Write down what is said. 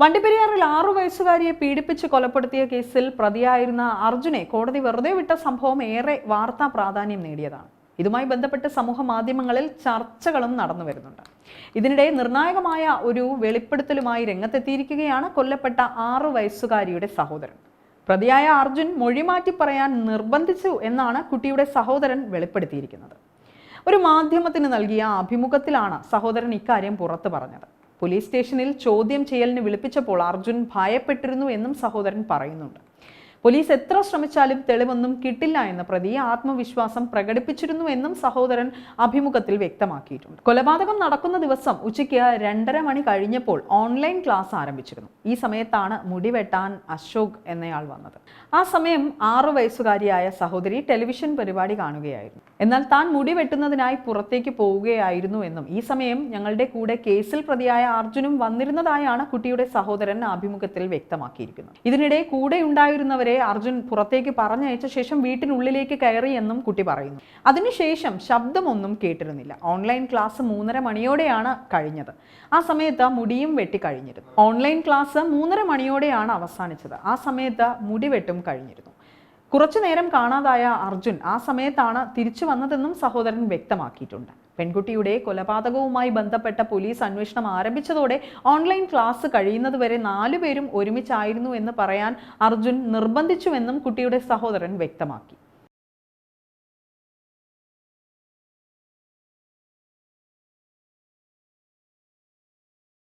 വണ്ടിപ്പെരിയാറിൽ ആറു വയസ്സുകാരിയെ പീഡിപ്പിച്ച് കൊലപ്പെടുത്തിയ കേസിൽ പ്രതിയായിരുന്ന അർജുനെ കോടതി വെറുതെ വിട്ട സംഭവം ഏറെ വാർത്താ പ്രാധാന്യം നേടിയതാണ്. ഇതുമായി ബന്ധപ്പെട്ട് സമൂഹ മാധ്യമങ്ങളിൽ ചർച്ചകളും നടന്നു വരുന്നുണ്ട്. ഇതിനിടെ നിർണായകമായ ഒരു വെളിപ്പെടുത്തലുമായി രംഗത്തെത്തിയിരിക്കുകയാണ് കൊല്ലപ്പെട്ട ആറു വയസ്സുകാരിയുടെ സഹോദരൻ. പ്രതിയായ അർജുൻ മൊഴിമാറ്റി പറയാൻ നിർബന്ധിച്ചു എന്നാണ് കുട്ടിയുടെ സഹോദരൻ വെളിപ്പെടുത്തിയിരിക്കുന്നത്. ഒരു മാധ്യമത്തിന് നൽകിയ അഭിമുഖത്തിലാണ് സഹോദരൻ ഇക്കാര്യം പുറത്തു പറഞ്ഞത്. പോലീസ് സ്റ്റേഷനിൽ ചോദ്യം ചെയ്യലിന് വിളിപ്പിച്ചപ്പോൾ അർജുൻ ഭയപ്പെട്ടിരുന്നു എന്നും സഹോദരൻ പറയുന്നുണ്ട്. പോലീസ് എത്ര ശ്രമിച്ചാലും തെളിവൊന്നും കിട്ടില്ല എന്ന പ്രതി ആത്മവിശ്വാസം പ്രകടിപ്പിച്ചിരുന്നു എന്നും സഹോദരൻ അഭിമുഖത്തിൽ വ്യക്തമാക്കിയിട്ടുണ്ട്. കൊലപാതകം നടക്കുന്ന ദിവസം ഉച്ചയ്ക്ക് രണ്ടര മണി കഴിഞ്ഞപ്പോൾ ഓൺലൈൻ ക്ലാസ് ആരംഭിച്ചിരുന്നു. ഈ സമയത്താണ് മുടിവെട്ടാൻ അശോക് എന്നയാൾ വന്നത്. ആ സമയം ആറു വയസ്സുകാരിയായ സഹോദരി ടെലിവിഷൻ പരിപാടി കാണുകയായിരുന്നു. എന്നാൽ താൻ മുടി വെട്ടുന്നതിനായി പുറത്തേക്ക് പോവുകയായിരുന്നു എന്നും ഈ സമയം ഞങ്ങളുടെ കൂടെ കേസിൽ പ്രതിയായ അർജുനും വന്നിരുന്നതായാണ് കുട്ടിയുടെ സഹോദരൻ അഭിമുഖത്തിൽ വ്യക്തമാക്കിയിരിക്കുന്നത്. ഇതിനിടെ കൂടെ ഉണ്ടായിരുന്നവരെ അർജുൻ പുറത്തേക്ക് പറഞ്ഞയച്ച ശേഷം വീട്ടിനുള്ളിലേക്ക് കയറി എന്നും കുട്ടി പറയുന്നു. അതിനുശേഷം ശബ്ദമൊന്നും കേട്ടിരുന്നില്ല. ഓൺലൈൻ ക്ലാസ് മൂന്നര മണിയോടെയാണ് കഴിഞ്ഞത്. ആ സമയത്ത് മുടിയും വെട്ടി കഴിഞ്ഞിരുന്നു. ഓൺലൈൻ ക്ലാസ് മൂന്നര മണിയോടെയാണ് അവസാനിച്ചത്. ആ സമയത്ത് മുടി വെട്ടും കഴിഞ്ഞിരുന്നു. കുറച്ചു നേരം കാണാതായ അർജുൻ ആ സമയത്താണ് തിരിച്ചു വന്നതെന്നും സഹോദരൻ വ്യക്തമാക്കിയിട്ടുണ്ട്. പെൺകുട്ടിയുടെ കൊലപാതകവുമായി ബന്ധപ്പെട്ട പോലീസ് അന്വേഷണം ആരംഭിച്ചതോടെ ഓൺലൈൻ ക്ലാസ് കഴിയുന്നതുവരെ നാലുപേരും ഒരുമിച്ചായിരുന്നു എന്ന് പറയാൻ അർജുൻ നിർബന്ധിച്ചുവെന്നും കുട്ടിയുടെ സഹോദരൻ വ്യക്തമാക്കി.